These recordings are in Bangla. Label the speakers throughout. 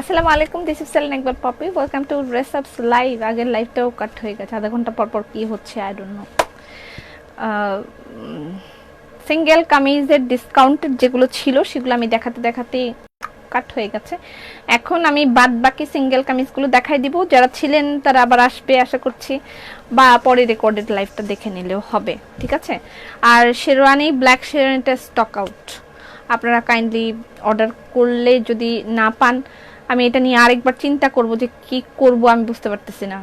Speaker 1: আসসালামু আলাইকুম দিস ইজ সেলেন একবার পপি ওয়েলকাম টু রেসআপস লাইভ আগের লাইভটাও কাট হয়ে গেছে। আধা ঘণ্টা পর পর কী হচ্ছে আই ডোন্ট নো সিঙ্গেল কামিজের ডিসকাউন্টেড যেগুলো ছিল, সেগুলো আমি দেখাতে দেখাতে কাট হয়ে গেছে। এখন আমি বাদ বাকি সিঙ্গেল কামিজগুলো দেখাই দিব। যারা ছিলেন, তারা আবার আসবে, আশা করছি। বা পরে রেকর্ডেড লাইভটা দেখে নিলেও হবে, ঠিক আছে? আর শেরওয়ানি ব্ল্যাক শেরওয়ানিটা স্টক আউট আপনারা কাইন্ডলি অর্ডার করলে যদি না পান আমি এটা নিয়ে আরেকবার চিন্তা করব যে কি করব আমি বুঝতে পারতেছি না।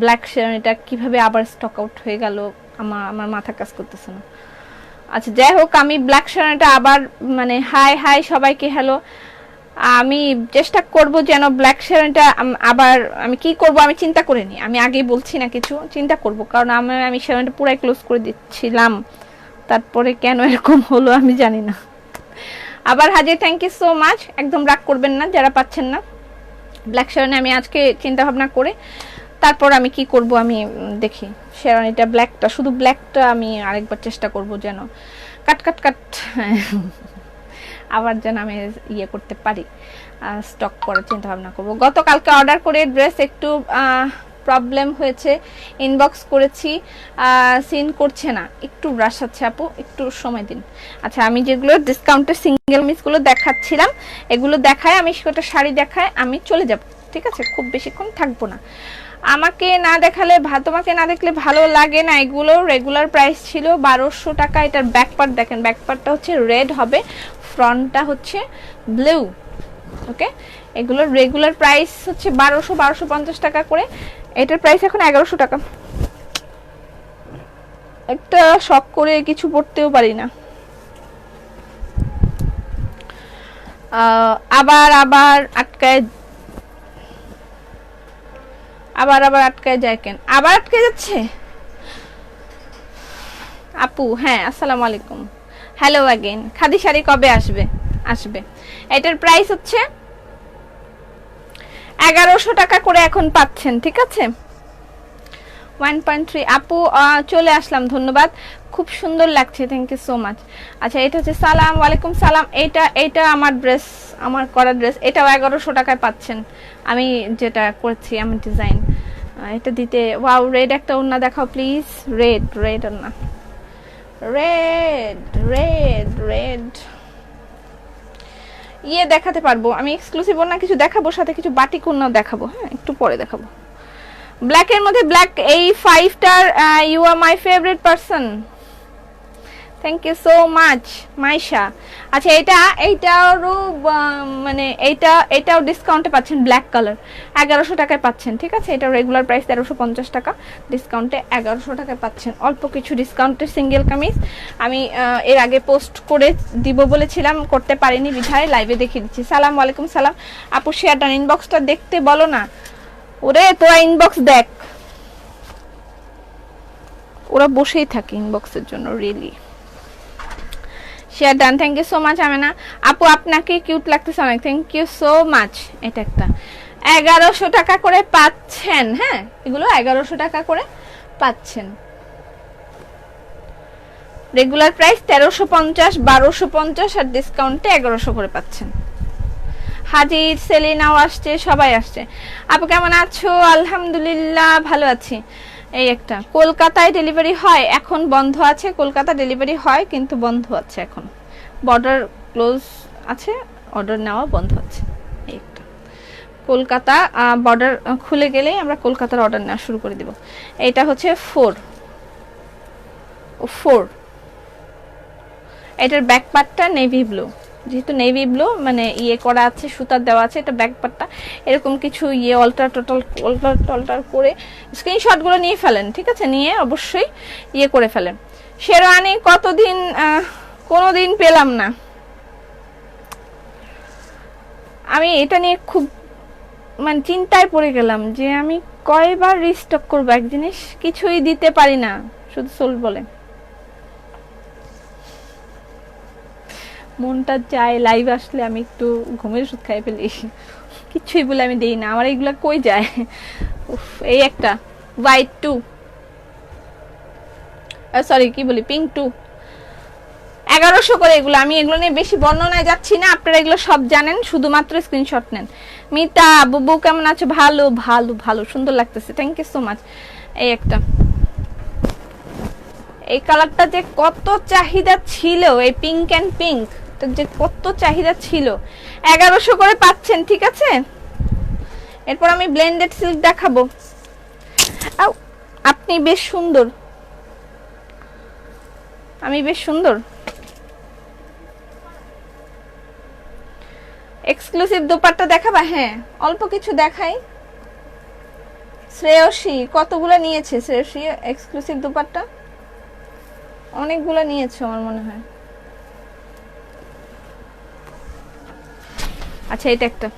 Speaker 1: ব্ল্যাক শেরওয়ানিটা কীভাবে আবার স্টক আউট হয়ে গেল? আমার আমার মাথা কাজ করতেছে না। আচ্ছা যাই হোক, আমি ব্ল্যাক শেরওয়ানিটা আবার মানে হাই হাই সবাইকে হ্যালো আমি চেষ্টা করব যেন ব্ল্যাক শেরওয়ানিটা আবার আমি কি করব আমি চিন্তা করে করিনি আমি আগেই বলছি না কিছু, চিন্তা করব। কারণ আমি আমি শেরওয়ানিটা পুরাই ক্লোজ করে দিচ্ছিলাম। তারপরে কেন এরকম হলো আমি জানি না। আবার হাজির থ্যাংক ইউ সো মাচ একদম রাগ করবেন না, যারা পাচ্ছেন না। ব্ল্যাক শেরওয়ানি আমি আজকে চিন্তা ভাবনা করে, তারপর আমি কি করব আমি দেখি। শেরওয়ানিটা ব্ল্যাকটা শুধু ব্ল্যাকটা আমি আরেকবার চেষ্টা করব যেন কাট কাট কাট, আবার যেন আমি ইয়ে করতে পারি। স্টক করার চিন্তা ভাবনা করব। গতকালকে অর্ডার করে ড্রেস একটু প্রবলেম হয়েছে ইনবক্স করেছি সিন করছে না। একটু রাশ আছে আপু, একটু সময় দিন। আচ্ছা আমি যেগুলো ডিসকাউন্টের সিঙ্গেল মিসগুলো দেখাচ্ছিলাম, এগুলো দেখায়, আমি সেটা শাড়ি দেখায়, আমি চলে যাব। ঠিক আছে? খুব বেশিক্ষণ থাকব না। আমাকে না দেখালে তোমাকে না দেখলে ভালো লাগে না। এগুলো রেগুলার প্রাইস ছিল বারোশো টাকা। এটার ব্যাক পার্ট দেখেন ব্যাক পার্টটা হচ্ছে রেড হবে ফ্রন্টটা হচ্ছে ব্লু ওকে এগুলোর রেগুলার প্রাইস হচ্ছে বারোশো বারোশো পঞ্চাশ টাকা করে। এটার প্রাইস এখন এগারোশো টাকা। একটা শখ করে কিছু পড়তেও পারি না। আবার আবার আটকায় আবার আবার আটকায় যায় কেন? আবার আটকে যাচ্ছে? আপু হ্যাঁ আসসালামু আলাইকুম। হ্যালো অ্যাগেন খাদি শাড়ি কবে আসবে? আসবে। এটার প্রাইস হচ্ছে এগারোশো টাকা করে এখন পাচ্ছেন, ঠিক আছে? ওয়ান পয়েন্ট থ্রি আপু চলে আসলাম, ধন্যবাদ। খুব সুন্দর লাগছে থ্যাংক ইউ সো মাচ আচ্ছা এটা হচ্ছে সালাম, ওয়ালাইকুম সালাম। এইটা এইটা আমার ড্রেস আমার করা ড্রেস এটাও এগারোশো টাকায় পাচ্ছেন। আমি যেটা করছি আমার ডিজাইন এটা দিতে ওয়াও রেড একটা ওড়না দেখাও প্লিজ রেড রেড ওড়না। রেড রেড রেড ইয়ে দেখাতে পারব। আমি এক্সক্লুসিভ না কিছু দেখাবো, সাথে কিছু বাটি কন্যাও দেখাবো। হ্যাঁ একটু পরে দেখাবো। ব্ল্যাকের মধ্যে ব্ল্যাক এই ফাইভটার you are my favourite person thank you so much Maisha আচ্ছা এটা এইটারও মানে এইটা এটাও ডিসকাউন্টে পাচ্ছেন ব্ল্যাক কালার এগারোশো টাকায় পাচ্ছেন, ঠিক আছে? এটা রেগুলার প্রাইস তেরোশো পঞ্চাশ টাকা। ডিসকাউন্টে এগারোশো টাকায় পাচ্ছেন। অল্প কিছু ডিসকাউন্টের সিঙ্গেল কামিজ। আমি এর আগে পোস্ট করে দিব বলেছিলাম, করতে পারিনি বিধায় লাইভে দেখিয়ে দিচ্ছি। সালাম ওয়ালাইকুম সালাম। আপু শেয়ারটার ইনবক্সটা দেখতে বলো না। ওরে, তোরা ইনবক্স দেখ। ওরা বসেই থাকে ইনবক্সের জন্য really share done thank you so much Amena আপু আপনাকে কিউট লাগতেছে অনেক থ্যাংক ইউ সো মাচ এটা একটা এগারোশো টাকা করে পাচ্ছেন হ্যাঁ এগুলো এগারোশো টাকা করে পাচ্ছেন রেগুলার প্রাইস তেরোশো পঞ্চাশ, বারোশো পঞ্চাশ আর ডিসকাউন্টে এগারোশো করে পাচ্ছেন। হাজির সেলিনাও আসছে, সবাই আসছে। আপু, কেমন আছো? আলহামদুলিল্লাহ, ভালো আছি। এই একটা। কলকাতায় ডেলিভারি হয়, এখন বন্ধ আছে। কলকাতা ডেলিভারি হয়, কিন্তু বন্ধ আছে এখন। বর্ডার ক্লোজ আছে অর্ডার নেওয়া বন্ধ আছে। এই একটা। কলকাতা বর্ডার খুলে গেলেই আমরা কলকাতার অর্ডার নেওয়া শুরু করে দিব। এটা হচ্ছে ফোর ফোর এটার ব্যাক পার্টটা নেভি ব্লু যেহেতু নেভি ব্লু মানে ইয়ে করা আছে সুতার দেওয়া আছে, এটা ব্যাকপারটা এরকম কিছু ইয়ে অল্টার টোটাল অল্টার টল্টার করে স্ক্রিনশটগুলো নিয়ে ফেলেন, ঠিক আছে? নিয়ে অবশ্যই ইয়ে করে ফেলেন। শেরওয়ানি, কতদিন কোনো দিন পেলাম না। আমি এটা নিয়ে খুব মানে চিন্তায় পড়ে গেলাম যে আমি কয়বার রিস্টক করব? এক জিনিস কিছুই দিতে পারি না, শুধু সোল বলে। মনটা চায় লাইভ আসলে আমি একটু ঘুমের ওষুধ খাই ফেলি। কিছুই বলে আমি দেই না আমার এগুলা কই যায়? উফ, এই একটা। হোয়াইট টু সরি কি বলি? পিঙ্ক টু এগারোশো করে এগুলো। আমি এগুলো নিয়ে বেশি বর্ণনায় যাচ্ছি না আপনারা এগুলো সব জানেন শুধুমাত্র স্ক্রিনশট নেন। মিতা বুবু কেমন আছো? ভালো ভালো ভালো সুন্দর লাগতেছে। থ্যাংক ইউ সো মাচ এই একটা। এই কালারটা যে কত চাহিদা ছিল এই পিঙ্ক অ্যান্ড পিঙ্ক যে কত চাহিদা ছিল। এগারোশো করে পাচ্ছেন, ঠিক আছে? এরপর আমি ব্লেন্ডেড সিল্ক দেখাবো। আপনি বেশ সুন্দর। আমি বেশ সুন্দর। এক্সক্লুসিভ দোপাট্টা দেখাবা? হ্যাঁ অল্প কিছু দেখাই। শ্রেয়সী, কতগুলো নিয়েছে শ্রেয়সী? এক্সক্লুসিভ দোপাট্টা? অনেকগুলো নিয়েছে আমার মনে হয়। আচ্ছা এটা একটা।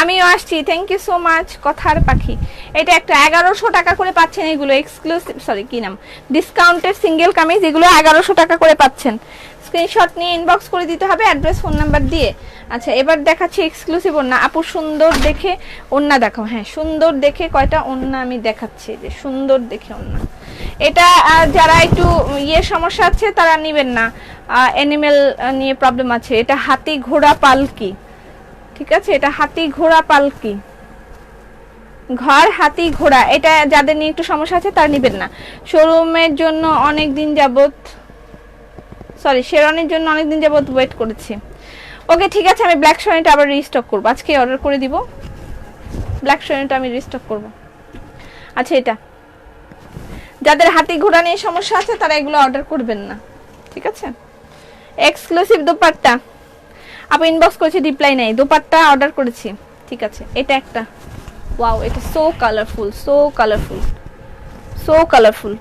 Speaker 1: আমিও আসছি থ্যাংক ইউ সো মাচ কথার পাখি। এটা একটা এগারোশো টাকা করে পাচ্ছেন এগুলো এক্সক্লুসিভ সরি কি নাম? ডিসকাউন্টের সিঙ্গেল কামিজ, এগুলো এগারোশো টাকা করে পাচ্ছেন। স্ক্রিনশট নিয়ে ইনবক্স করে দিতে হবে অ্যাড্রেস ফোন নাম্বার দিয়ে। আচ্ছা এবার দেখাচ্ছি এক্সক্লুসিভ ওন্না আপু, সুন্দর দেখে ওন্না দেখাও। হ্যাঁ সুন্দর দেখে কয়টা ওন্না আমি দেখাচ্ছি, যে সুন্দর দেখে ওন্না এটা যারা একটু ইয়ে সমস্যা আছে, তারা নেবেন না। অ্যানিমেল নিয়ে প্রবলেম আছে। এটা হাতি ঘোড়া পালকি। ঠিক আছে? এটা হাতি ঘোড়া পালকি। ঘর হাতি ঘোড়া। এটা যাদের নিয়ে একটু সমস্যা আছে, তারা নেবেন না। শোরুমের জন্য অনেক দিন যাবত সরি শেরনের জন্য অনেক দিন যাবত ওয়েট করেছি। ওকে, ঠিক আছে, আমি ব্ল্যাক শনিটা আবার রিস্টক করব। আজকে অর্ডার করে দিব। ব্ল্যাক শনিটা আমি রিস্টক করব। আচ্ছা এটা। যাদের হাতি ঘোড়া নিয়ে সমস্যা আছে, তারা এগুলো অর্ডার করবেন না। ঠিক আছে? এক্সক্লুসিভ দোপাট্টা। আপু ইনবক্স করেছি রিপ্লাই নাই। দোপাট্টা অর্ডার করেছি। ঠিক আছে, এটা একটা। ওয়াও এটা so colourful so colourful so colourful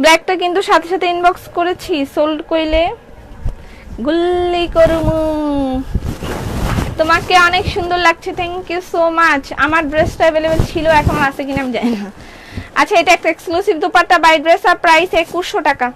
Speaker 1: ব্ল্যাকটা কিন্তু সাথে সাথে ইনবক্স করেছি সোল্ড কইলে। গুল্লি করমু। তোমাকে অনেক সুন্দর লাগছে থ্যাংক ইউ সো মাচ আমার ড্রেসটা অ্যাভেলেবেল ছিল, এখন আছে কিনা আমি জানি না। আচ্ছা এটা একটা এক্সক্লুসিভ দুপাট্টা। বাই ড্রেস আর প্রাইস একুশশো টাকা।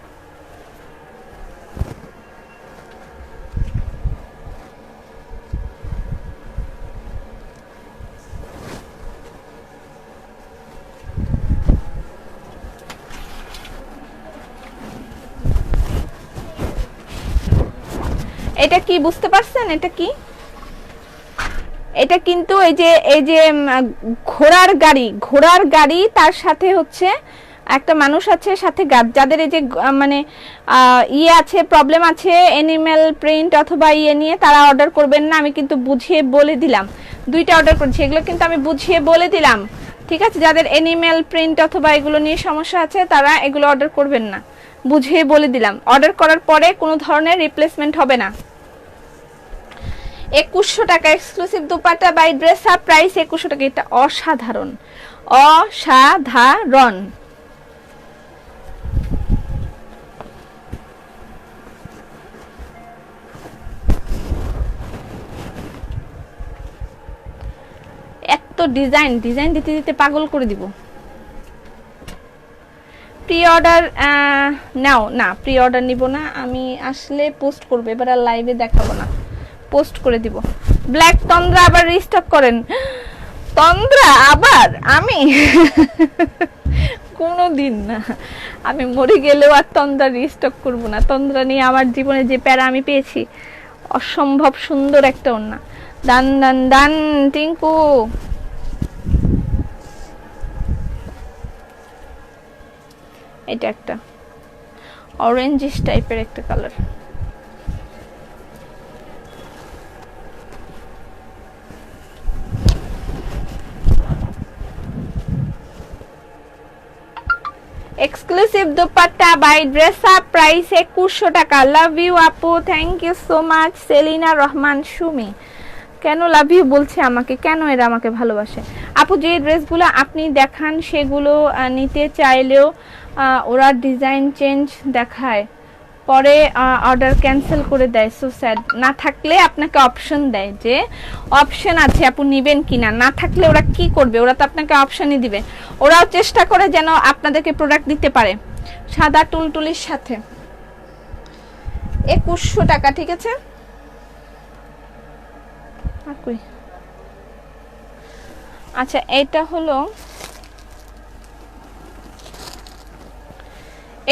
Speaker 1: এটা কি বুঝতে পারছেন? এটা কি? এটা কিন্তু এই যে এই যে ঘোড়ার গাড়ি ঘোড়ার গাড়ি তার সাথে হচ্ছে একটা মানুষ আছে, সাথে যাদের এই যে মানে ইয়ে আছে প্রবলেম আছে এনিম্যাল প্রিন্ট অথবা ইয়ে নিয়ে, তারা অর্ডার করবেন না, আমি কিন্তু বুঝিয়ে বলে দিলাম। দুইটা অর্ডার করছি, এগুলো কিন্তু আমি বুঝিয়ে বলে দিলাম। ঠিক আছে? যাদের এনিম্যাল প্রিন্ট অথবা এগুলো নিয়ে সমস্যা আছে, তারা এগুলো অর্ডার করবেন না। বুঝিয়ে বলে দিলাম। অর্ডার করার পরে কোনো ধরনের রিপ্লেসমেন্ট হবে না। একুশশো টাকা exclusive dupatta by dress up price একুশশো টাকা। এটা অসাধারণ। অসাধারণ। এত ডিজাইন ডিজাইন দিতে দিতে পাগল করে দিব। প্রি অর্ডার নাও, না প্রি অর্ডার নিব না। আমি আসলে পোস্ট করব, এবার আর লাইভে দেখাবো না। পোস্ট করে দিব। ব্ল্যাক তন্দ্রা আবার রিস্টক করেন। তন্দ্রা আবার? আমি? কোনো দিন না। আমি মরে গেলেও আর তন্দ্রা রিস্টক করব না। তন্দ্রা নিয়ে আমার জীবনে যে প্যারা আমি পেয়েছি, অসম্ভব সুন্দর একটা ওন্না দান দান দান, টিঙ্কু। এটা একটা অরেঞ্জিশ টাইপের একটা colour exclusive dupatta by dress up price একুশশো টাকা। লাভ ইউ আপু। Thank you so much Selina Rahman Sumi কেন লাভ ইউ বলছে আমাকে? কেন এরা আমাকে ভালোবাসে? আপু, যে ড্রেসগুলো আপনি দেখান, সেগুলো নিতে চাইলেও ওরা ডিজাইন চেঞ্জ দেখায়। পরে অর্ডার ক্যান্সেল করে দেয়। সো স্যাড না থাকলে আপনাকে অপশন দেয় যে অপশন আছে, আপু নেবেন কি না না থাকলে ওরা কি করবে? ওরা তো আপনাকে অপশনই দিবে। ওরাও চেষ্টা করে যেন আপনাদেরকে প্রোডাক্ট দিতে পারে। সাদা টুলটুলির সাথে। একুশশো টাকা, ঠিক আছে? আচ্ছা এটা হলো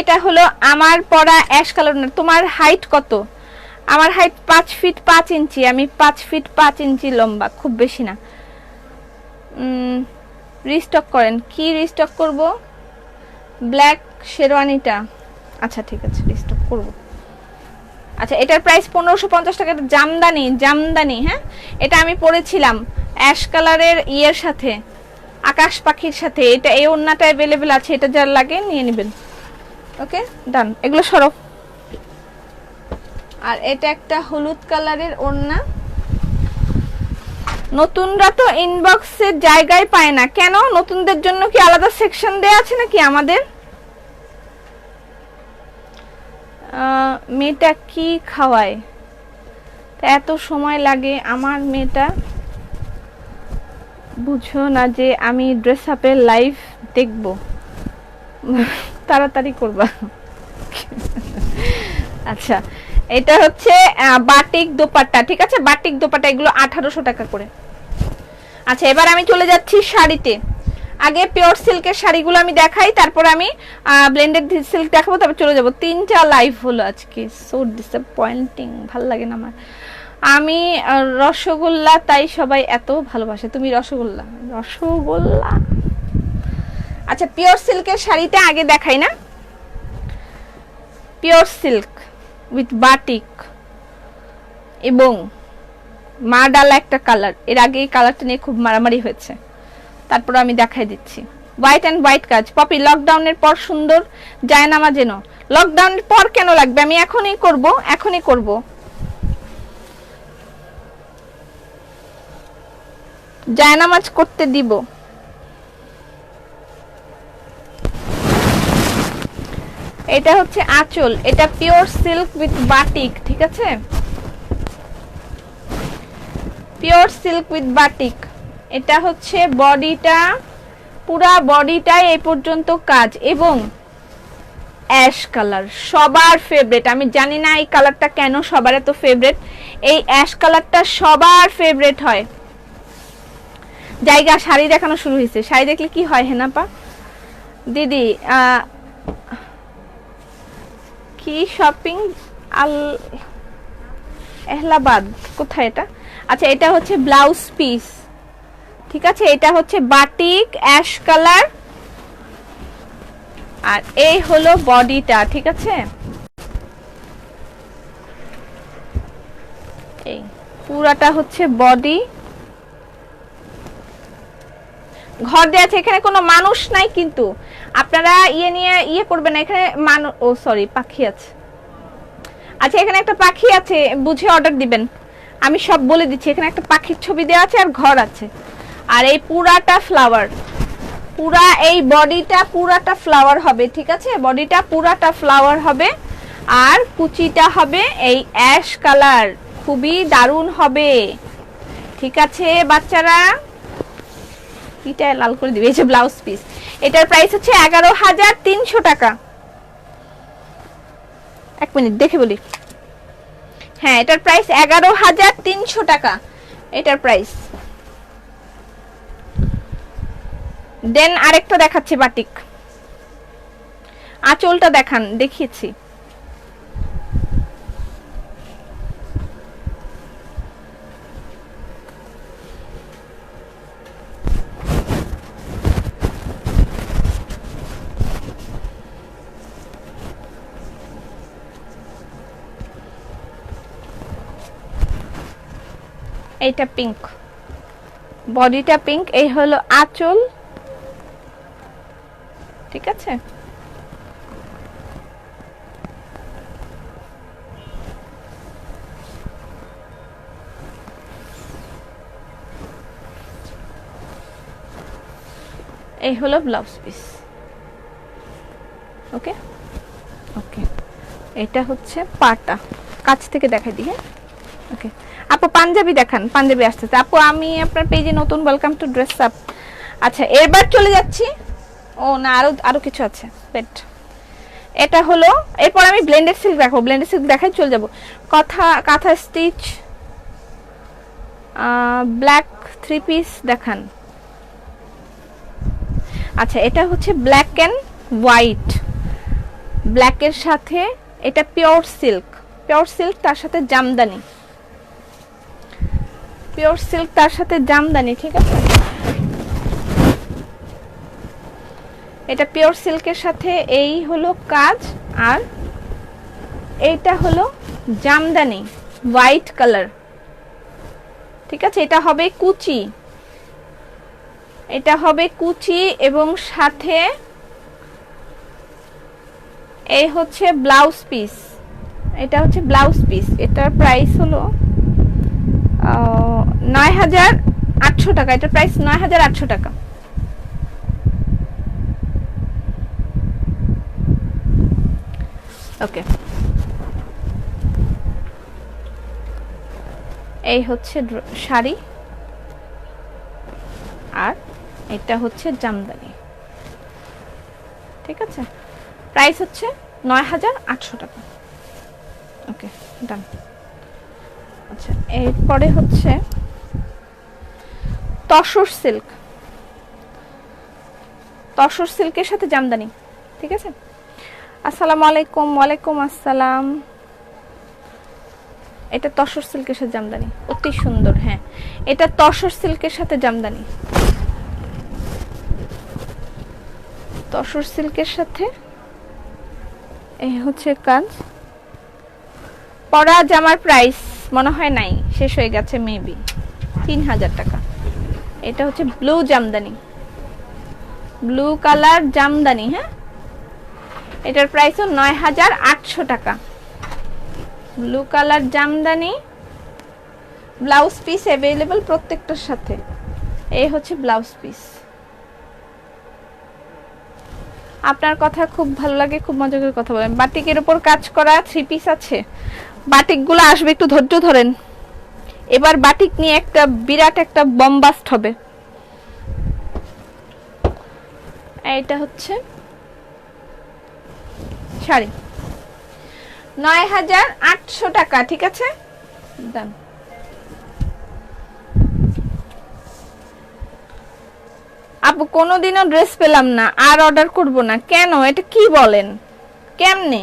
Speaker 1: এটা হলো আমার পরা অ্যাশ কালার তোমার হাইট কত? আমার হাইট পাঁচ ফিট পাঁচ ইঞ্চি, আমি পাঁচ ফিট পাঁচ ইঞ্চি লম্বা, খুব বেশি না। রিস্টক করেন। কি রিস্টক করব? ব্ল্যাক শেরওয়ানিটা। আচ্ছা ঠিক আছে রিস্টক করব। আচ্ছা এটার প্রাইস পনেরোশো পঞ্চাশ টাকা জামদানি জামদানি হ্যাঁ? এটা আমি পরেছিলাম অ্যাশ কালারের ইয়ের সাথে, আকাশ পাখির সাথে। এটা, এই ওড়নাটা অ্যাভেলেবেল আছে, এটা যার লাগে নিয়ে নেবেন। ওকে, ডান, এগুলো সরো। আর এটা একটা হলুদ কালারের ওড়না। নতুনরা তো ইনবক্সের জায়গায় পায় না। কেন? নতুনদের জন্য কি আলাদা সেকশন দেয়া আছে নাকি আমাদের? মেয়েটা কি খাওয়ায়? তা এত সময় লাগে আমার মেয়েটা। বুঝো না যে আমি ড্রেস আপের লাইভ দেখব। তাড়াতাড়ি করবা। আচ্ছা এটা হচ্ছে বাটিক দোপাট্টা, ঠিক আছে? বাটিক দোপাট্টা, এগুলো আঠারোশো টাকা করে। আচ্ছা এবার আমি চলে যাচ্ছি শাড়িতে। আগে পিওর সিল্কের শাড়িগুলো আমি দেখাই, তারপর আমি ব্লেন্ডেড সিল্ক দেখাবো, তারপর চলে যাব। তিনটা লাইভ হলো আজকে সো ডিসঅ্যাপয়েন্টিং ভালো লাগে না আমার। আমি রসগোল্লা, তাই সবাই এত ভালোবাসে। তুমি রসগোল্লা? রসগোল্লা? আচ্ছা পিওর সিল্কের শাড়িটা আগে দেখাই না? পিওর সিল্ক উইথ বাটিক এবং মা ডালা একটা কালারের আগে এই কালারটা নিয়ে খুব মারামারি হয়েছে। তারপর আমি দেখাই দিচ্ছি। হোয়াইট অ্যান্ড হোয়াইট কাজ। পপি লকডাউনের পর সুন্দর যায় নামা যেন লকডাউনের পর কেন লাগবে? আমি এখনই করব এখনই করব। জায়নামাজ করতে দিব। এটা হচ্ছে আঁচল, এটা পিওর সিল্ক উইথ বাটিক ঠিক আছে? পিওর সিল্ক উইথ বাটিক এটা হচ্ছে বডিটা, পুরা বডিটাই এই পর্যন্ত কাজ, এবং অ্যাশ কালার সবার ফেভারেট আমি জানি না এই কালারটা কেন সবার এত ফেভারেট এই অ্যাশ কালারটা সবার ফেভারেট হয়। জায়গা, শাড়ি দেখানো শুরু হয়েছে, শাড়ি দেখলে কি হয় হেনাপা? দিদি কি শপিং আল এহলাবাদ, কোথায় এটা? আচ্ছা এটা হচ্ছে ব্লাউজ পিস। ঠিক আছে, এটা হচ্ছে বাটিক, অ্যাশ কালার। আর এই হলো বডিটা, ঠিক আছে? এই, পুরাটা হচ্ছে বডি। ঘর দেওয়া আছে, এখানে কোনো মানুষ নাই কিন্তু। আপনারা ইয়ে নিয়ে ইয়ে করবেন এখানে মানুষ ও সরি পাখি আছে। আচ্ছা এখানে একটা পাখি আছে, বুঝে অর্ডার দিবেন। আমি সব বলে দিচ্ছি, এখানে একটা পাখির ছবি দেওয়া আছে আর ঘর আছে। আর এই পুরাটা ফ্লাওয়ার পুরা, এই বডিটা পুরাটা ফ্লাওয়ার হবে, ঠিক আছে? বডিটা পুরাটা ফ্লাওয়ার হবে। আর কুচিটা হবে এই অ্যাশ কালার খুবই দারুণ হবে। ঠিক আছে, বাচ্চারা? এটা লাল করে দিবে, এই যে ব্লাউজ পিস এটার প্রাইস হচ্ছে এগারো হাজার তিনশো টাকা। এক মিনিট, দেখে বলি। হ্যাঁ এটার প্রাইস এগারো হাজার তিনশো টাকা। এটার প্রাইস দেন আরেকটা দেখাচ্ছি বাটিক। আঁচলটা দেখান, দেখিয়েছি। এইটা পিঙ্ক বডিটা পিঙ্ক এই হলো আঁচল। ঠিক আছে? এই হলো ব্লাউজ পিস ওকে ওকে এটা হচ্ছে পাটা। কাছ থেকে দেখাই দিই হ্যাঁ? ওকে আপু পাঞ্জাবি দেখান, পাঞ্জাবি আসতেছে। আপু, আমি আপনার পেজে নতুন ওয়েলকাম টু ড্রেস আপ আচ্ছা এবার চলে যাচ্ছি। ও, না, আরও আরও কিছু আছে। বেট এটা হলো, এরপর আমি ব্লেন্ডেড সিল্ক দেখাবো। ব্লেন্ডেড সিল্ক দেখাই চলে যাব। কথা, কাঁথা স্টিচ ব্ল্যাক থ্রি পিস দেখান। আচ্ছা এটা হচ্ছে ব্ল্যাক অ্যান্ড হোয়াইট ব্ল্যাকের সাথে এটা পিওর সিল্ক পিওর সিল্ক তার সাথে জামদানি। পিওর সিল্ক তার সাথে জামদানি, ঠিক আছে? এটা পিওর সিল্কের সাথে, এই হলো কাজ, আর এইটা হলো জামদানি হোয়াইট কালার ঠিক আছে? এটা হবে কুচি। এটা হবে কুচি এবং সাথে এই হচ্ছে ব্লাউজ পিস এটা হচ্ছে ব্লাউজ পিস এটার প্রাইস হলো নয় হাজার আটশো টাকা। এটার প্রাইস নয় হাজার আটশো টাকা। ওকে এই হচ্ছে শাড়ি। আর এটা হচ্ছে জামদানি। ঠিক আছে? প্রাইস হচ্ছে নয় হাজার আটশো টাকা। ওকে ডান আচ্ছা এরপরে হচ্ছে তসর সিল্ক। তসর সিল্কের সাথে জামদানি, ঠিক আছে? আসসালামু আলাইকুম, ওয়ালাইকুম আসসালাম। এটা তসর সিল্কের সাথে জামদানি, অতি সুন্দর হ্যাঁ। এটা তসর সিল্কের সাথে জামদানি। তসর সিল্কের সাথে এই হচ্ছে কাজ। পরা জামার প্রাইস মনে হয় নাই, শেষ হয়ে গেছে, মেবি। তিন হাজার টাকা। এটা হচ্ছে blue jamdani. Blue colour jamdani হ্যাঁ? এটার প্রাইস হল নয় হাজার আটশো টাকা। Blue colour jamdani blouse piece available প্রত্যেকটার সাথে। এই হচ্ছে ব্লাউজ পিস আপনার কথা খুব ভালো লাগে, খুব মজা করে কথা বলেন। বাটিকের উপর কাজ করা থ্রি পিস আছে। বাটিকগুলো আসবে, একটু ধৈর্য ধরেন। এবার বাটিক নিয়ে একটা বিরাট একটা বম্বাস্ট হবে। এইটা হচ্ছে শাড়ি। নয় হাজার আটশো টাকা, ঠিক আছে? দাম আপু, কোনোদিনও ড্রেস পেলাম না, আর অর্ডার করব না। কেন? এটা কি বলেন? কেমনে?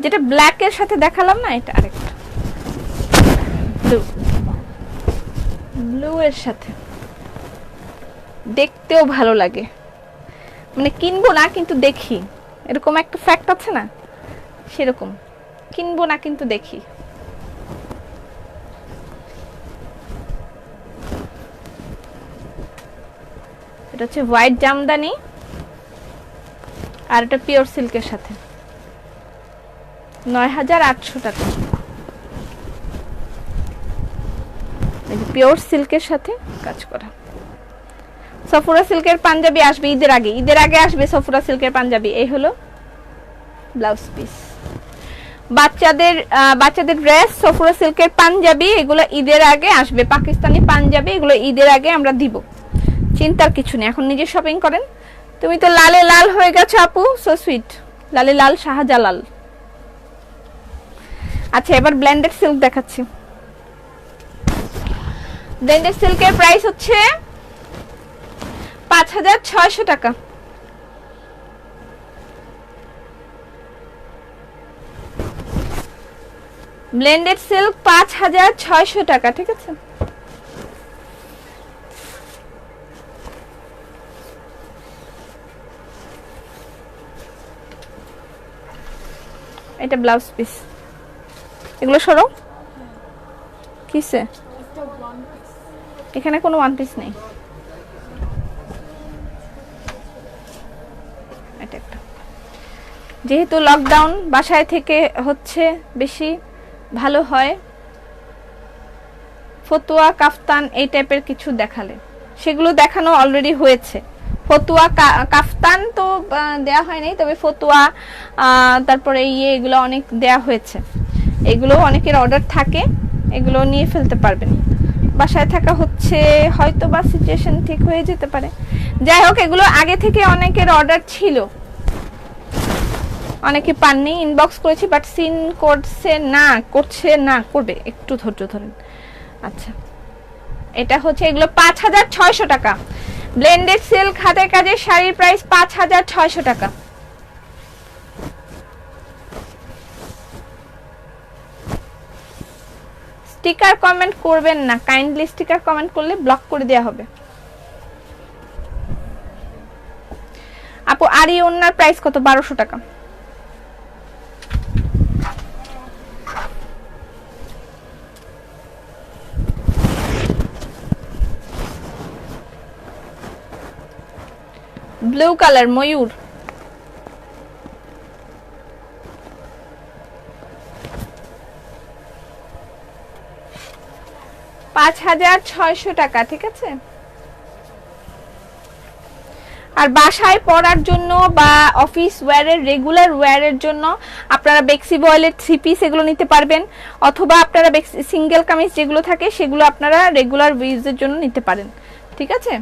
Speaker 1: যেটা ব্ল্যাকের সাথে দেখালাম না, এটা আরেকটা। ব্লু ব্লু এর সাথে। দেখতেও ভালো লাগে। মানে কিনবো না কিন্তু দেখি। এরকম একটা ফ্যাক্ট আছে না? সেরকম। কিনবো না কিন্তু দেখি। এটা হচ্ছে হোয়াইট জামদানি। আর এটা পিওর সিল্কের সাথে। নয় হাজার আটশো টাকা। পিওর সিল্কের সাথে কাজ করা। সফুরা সিল্কের পাঞ্জাবি আসবে ঈদের আগে। ঈদের আগে আসবে সফুরা সিল্কের পাঞ্জাবি। এই হলো ব্লাউজ পিস। বাচ্চাদের বাচ্চাদের ড্রেস, সফুরা সিল্কের পাঞ্জাবি, এগুলো ঈদের আগে আসবে। পাকিস্তানি পাঞ্জাবি, এগুলো ঈদের আগে আমরা দিব। চিন্তার কিছু নেই, এখন নিজে শপিং করেন। তুমি তো লালে লাল হয়ে গেছো আপু সো সুইট লালে লাল শাহজালাল। আচ্ছা এবার ব্লেন্ডেড সিল্ক দেখাচ্ছি। ব্লেন্ডেড সিল্কের প্রাইস হচ্ছে পাঁচ হাজার ছয়শো টাকা। ব্লেন্ডেড সিল্ক পাঁচ হাজার ছয়শো টাকা, ঠিক আছে? এটা ব্লাউজ পিস এগুলো সরো কিসে? এখানে কোনো ওয়ান পিস নেই। যেহেতু লকডাউন বাসায় থেকে হচ্ছে বেশি ভালো হয়, ফতুয়া, কাফতান এই টাইপের কিছু দেখালে। সেগুলো দেখানো অলরেডি হয়েছে। ফতুয়া কাফতান তো দেয়া হয় নাই তবে ফতুয়া তারপরে ইয়ে এগুলো অনেক দেয়া হয়েছে। এগুলো অনেকের অর্ডার থাকে এগুলো নিয়ে ফেলতে পারবেন। বাসায় থাকা হচ্ছে হয়তো বা সিচুয়েশন ঠিক হয়ে যেতে পারে। যাই হোক, এগুলো আগে থেকে অনেকের অর্ডার ছিল। অনেকে পাননি ইনবক্স করেছি বাট সিন করছে না করছে না, করবে। একটু ধৈর্য ধরেন। আচ্ছা এটা হচ্ছে এগুলো পাঁচ হাজার ছয়শো টাকা। ব্লেন্ডেড সিল্ক হাতের কাজে শাড়ির প্রাইস পাঁচ হাজার ছয়শো টাকা। স্টিকার কমেন্ট করবেন না কাইন্ডলি স্টিকার কমেন্ট করলে ব্লক করে দেওয়া হবে। আপু, আর এই ওনার প্রাইস কত? বারোশো টাকা। ব্লু কালার ময়ূর। পাঁচ হাজার ছয়শো টাকা, ঠিক আছে? আর বাসায় পরার জন্য বা অফিস ওয়্যারের রেগুলার ওয়্যারের জন্য আপনারা বেক্সি বয়েলের থ্রি পিস এগুলো নিতে পারবেন, অথবা আপনারা সিঙ্গেল কামিজ যেগুলো থাকে সেগুলো আপনারা রেগুলার ইউজের জন্য নিতে পারেন, ঠিক আছে?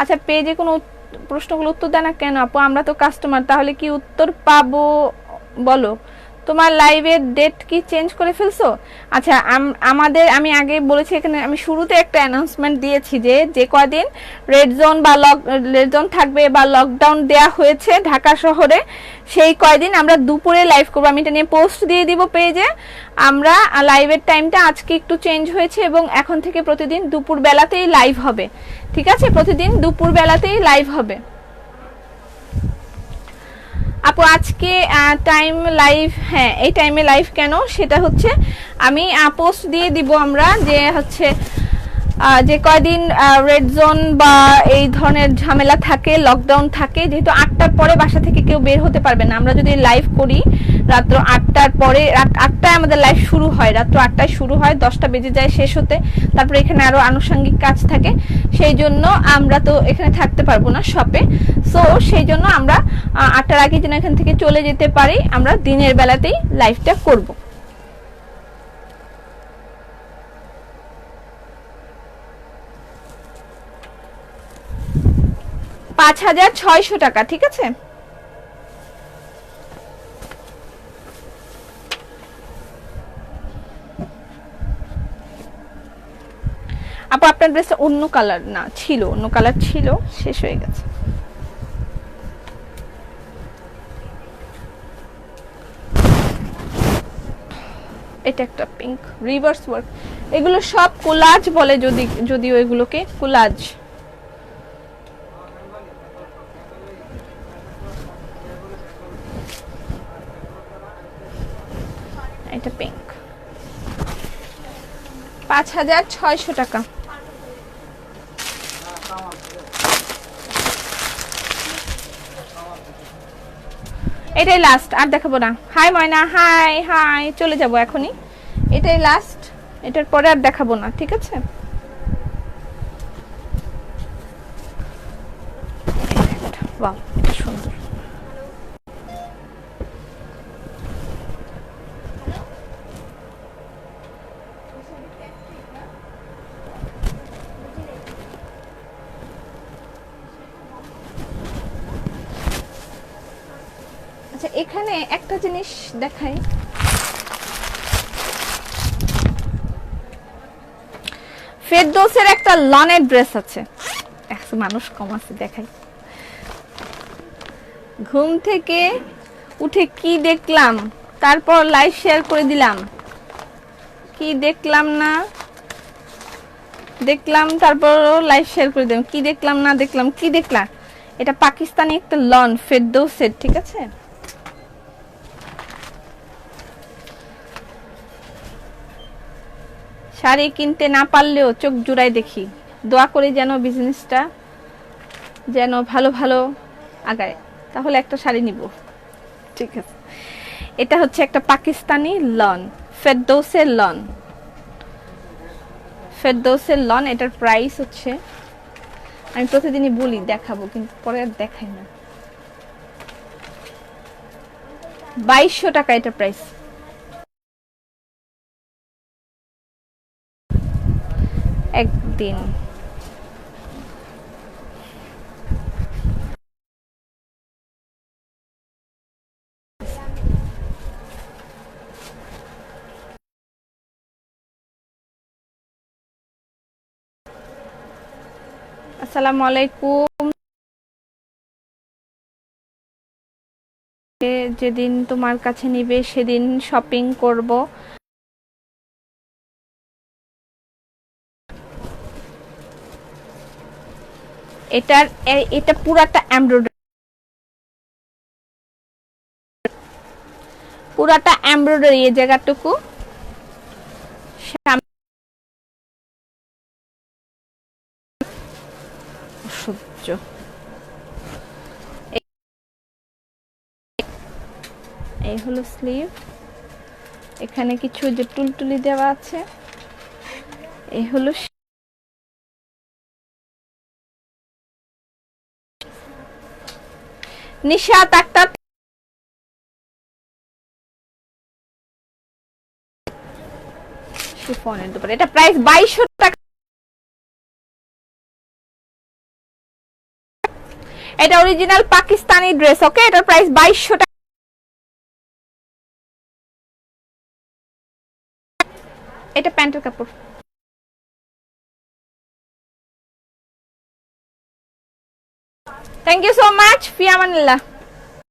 Speaker 1: আচ্ছা পেজে কোনো প্রশ্নগুলো উত্তর দেয় না কেন আপু? আমরা তো কাস্টমার তাহলে কি উত্তর পাবো? বলো। তোমার লাইভের ডেট কি চেঞ্জ করে ফেলছো? আচ্ছা আম- আমাদের, আমি আগে বলেছি এখানে, আমি শুরুতে একটা অ্যানাউন্সমেন্ট দিয়েছি যে যে কদিন রেড জোন বা লক রেড জোন থাকবে বা লকডাউন দেয়া হয়েছে ঢাকা শহরে, সেই কয়দিন আমরা দুপুরে লাইভ করব। আমি এটা নিয়ে পোস্ট দিয়ে দিব পেজে আমরা লাইভের টাইমটা আজকে একটু চেঞ্জ হয়েছে এবং এখন থেকে প্রতিদিন দুপুর বেলাতেই লাইভ হবে। ঠিক আছে? প্রতিদিন দুপুর বেলাতেই লাইভ হবে। আপু, আজকে টাইম লাইভ হ্যাঁ এই টাইমে লাইভ কেন? সেটা হচ্ছে আমি পোস্ট দিয়ে দিব আমরা যে হচ্ছে যে কয়দিন রেড জোন বা এই ধরনের ঝামেলা থাকে লকডাউন থাকে, যেহেতু আটটার পরে বাসা থেকে কেউ বের হতে পারবে না। আমরা যদি লাইভ করি, রাত্র আটটার পরে আটটায় আমাদের লাইভ শুরু হয়, রাত্র আটটায় শুরু হয়, দশটা বেজে যায় শেষ হতে। তারপরে এখানে আরও আনুষঙ্গিক কাজ থাকে। সেই জন্য আমরা তো এখানে থাকতে পারব না শপে সো সেই জন্য আমরা আটটার আগে যেন এখান থেকে চলে যেতে পারি, আমরা দিনের বেলাতেই লাইভটা করব। পাঁচ হাজার ছয়শো টাকা, ঠিক আছে? আপু, আপনার ড্রেসটা অন্য কালার না, ছিল, অন্য কালার ছিল, শেষ হয়ে গেছে। এটা একটা পিঙ্ক রিভার্স ওয়ার্ক এগুলো সব কোলাজ বলে যদি, যদিও এগুলোকে কোলাজ এটা পিঙ্ক পাঁচ হাজার ছয়শো টাকা। এটাই লাস্ট আর দেখাবো না। হাই ময়না। হাই হাই চলে যাব এখনই। এটাই লাস্ট এটার পরে আর দেখাবো না, ঠিক আছে? বাহ এটা সুন্দর আচ্ছা এখানে একটা জিনিস দেখাই। ফেরদৌসের একটা লনের ড্রেস আছে। মানুষ কম আছে, দেখাই। ঘুম থেকে উঠে কি দেখলাম? তারপর লাইভ শেয়ার করে দিলাম। কি দেখলাম না? দেখলাম তারপর লাইভ শেয়ার করে দিলাম। কি দেখলাম না দেখলাম? কি দেখলাম? এটা পাকিস্তানি একটা লন, ফেরদৌসের, ঠিক আছে? শাড়ি কিনতে না পারলেও চোখ জুড়াই দেখি। দোয়া করি যেন বিজনেসটা যেন ভালো ভালো আগায়। তাহলে একটা শাড়ি নিব। ঠিক আছে। এটা হচ্ছে একটা পাকিস্তানি লন ফেরদৌসের লন। ফেরদৌসের লন এটার প্রাইস হচ্ছে আমি প্রতিদিনই বলি দেখাবো কিন্তু পরে আর দেখাই না। বাইশশো টাকা এটা প্রাইস একদিন। আসসালামু আলাইকুম। যেদিন তোমার কাছে নিবে সেদিন শপিং করব। এটার এটা পুরাটা এমব্রয়ডারি পুরাটা এমব্রয়ডারি এই জায়গাটুকু। এই- এই হলো স্লিভ এখানে কিছু যে টুলটুলি দেওয়া আছে। এই হলো নিশাত একটা শিফনের দুপুরে এটা প্রাইস বাইশশো টাকা। এটা অরিজিনাল পাকিস্তানি ড্রেস ওকে এটার প্রাইস বাইশশো টাকা। এটা প্যান্টের কাপড়। Thank you so much ফিয়ামানিল্লাহ